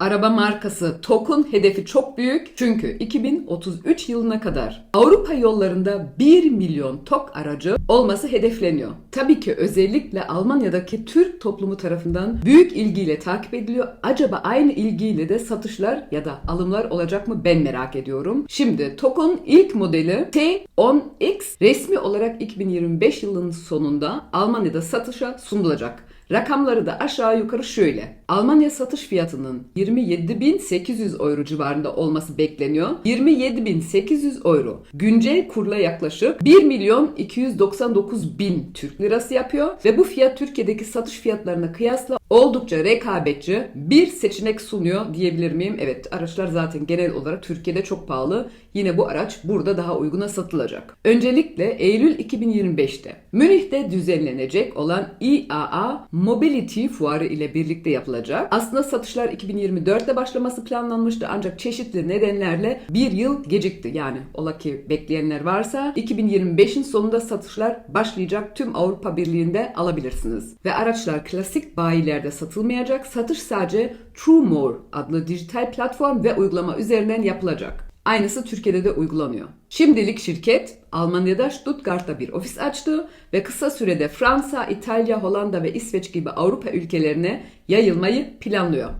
Araba markası TOG'un hedefi çok büyük çünkü 2033 yılına kadar Avrupa yollarında 1 milyon TOG aracı olması hedefleniyor. Tabii ki özellikle Almanya'daki Türk toplumu tarafından büyük ilgiyle takip ediliyor. Acaba aynı ilgiyle de satışlar ya da alımlar olacak mı ben merak ediyorum. Şimdi TOG'un ilk modeli T10X resmi olarak 2025 yılının sonunda Almanya'da satışa sunulacak. Rakamları da aşağı yukarı şöyle. Almanya satış fiyatının 27.800 euro civarında olması bekleniyor. 27.800 euro. Güncel kurla yaklaşık 1 milyon 299 bin Türk lirası yapıyor ve bu fiyat Türkiye'deki satış fiyatlarına kıyasla oldukça rekabetçi bir seçenek sunuyor diyebilir miyim? Evet araçlar zaten genel olarak Türkiye'de çok pahalı. Yine bu araç burada daha uyguna satılacak. Öncelikle Eylül 2025'te Münih'te düzenlenecek olan IAA Mobility Fuarı ile birlikte yapılacak. Aslında satışlar 2024'te başlaması planlanmıştı ancak çeşitli nedenlerle bir yıl gecikti. Yani ola ki bekleyenler varsa 2025'in sonunda satışlar başlayacak tüm Avrupa Birliği'nde alabilirsiniz. Ve araçlar klasik bayilerde satılmayacak. Satış sadece TrueMore adlı dijital platform ve uygulama üzerinden yapılacak. Aynısı Türkiye'de de uygulanıyor. Şimdilik şirket Almanya'da Stuttgart'ta bir ofis açtı ve kısa sürede Fransa, İtalya, Hollanda ve İsveç gibi Avrupa ülkelerine yayılmayı planlıyor.